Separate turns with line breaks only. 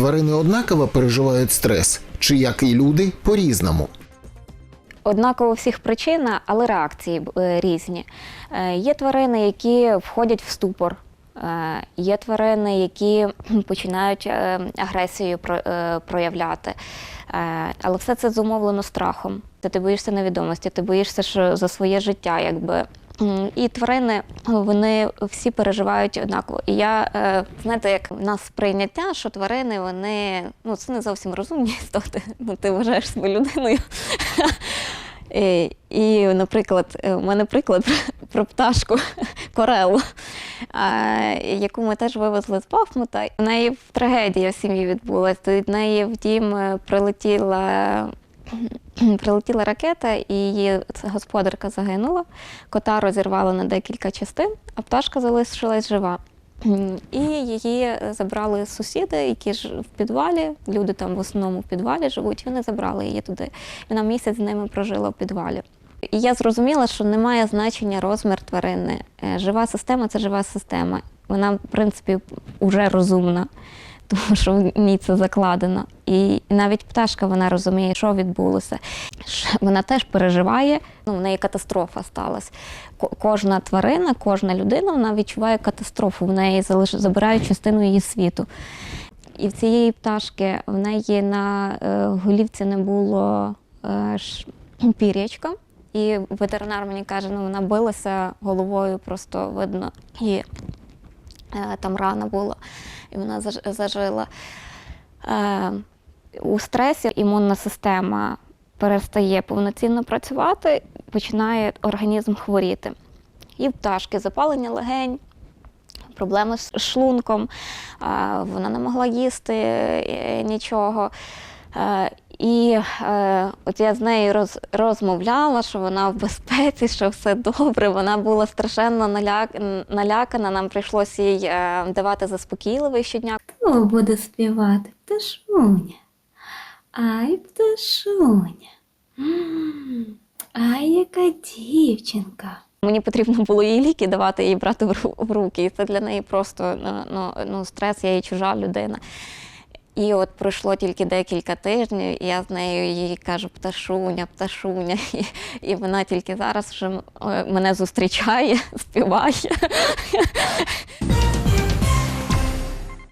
Тварини однаково переживають стрес, чи як і люди по-різному.
Однаково всіх причина, але реакції е, різні. Е, Є тварини, які входять в ступор. Е, Є тварини, які починають агресію про- проявляти. Але все це зумовлено страхом. Ти боїшся невідомості, ти боїшся що за своє життя, якби. І тварини вони всі переживають однаково. І я е, знаєте, як в нас сприйняття, що тварини вони ну це не зовсім розумні істоти. Ну ти вважаєш себе людиною. І, і, наприклад, е, у мене приклад про, пташку Корелу, яку ми теж вивезли з Бахмута. У неї трагедія в сім'ї відбулася. Від неї в дім е, прилетіла, прилетіла ракета, і її господарка загинула. Кота розірвало на декілька частин, а пташка залишилась жива. І її забрали сусіди, які ж в підвалі. Люди там в основному в підвалі живуть. Вони забрали її туди. Вона місяць з ними прожила в підвалі. І я зрозуміла, що немає значення розмір тварини. Е, Жива система це жива система. Вона, в принципі, вже розумна, тому що в ній це закладено. І навіть пташка вона розуміє, що відбулося. Вона теж переживає. Ну, в неї катастрофа сталася. Кожна тварина, кожна людина вона відчуває катастрофу. В неї забирають частину її світу. І в цієї пташки в неї на е, голівці не було е, пір'ячка. І ветеринар мені каже, ну вона билася головою, просто видно, і там рана була, і вона зажила. Е, у стресі імунна система перестає повноцінно працювати, починає організм хворіти. І пташки запалення легень, проблеми з шлунком, е, вона не могла їсти е, нічого. Е, І е, от я з нею роз, розмовляла, що вона в безпеці, що все добре. Вона була страшенно наляк, налякана. Нам прийшлося їй е, давати заспокійливий щодня.
Хто буде співати? Пташуня. Ай, пташуня. Ай, яка дівчинка.
Мені потрібно було їй ліки давати їй брати в ру- в руки. І це для неї просто ну, ну, ну, стрес, я їй чужа людина. І от пройшло тільки декілька тижнів, і я з нею їй кажу пташуня, пташуня. І, і вона тільки зараз вже е, мене зустрічає, співає.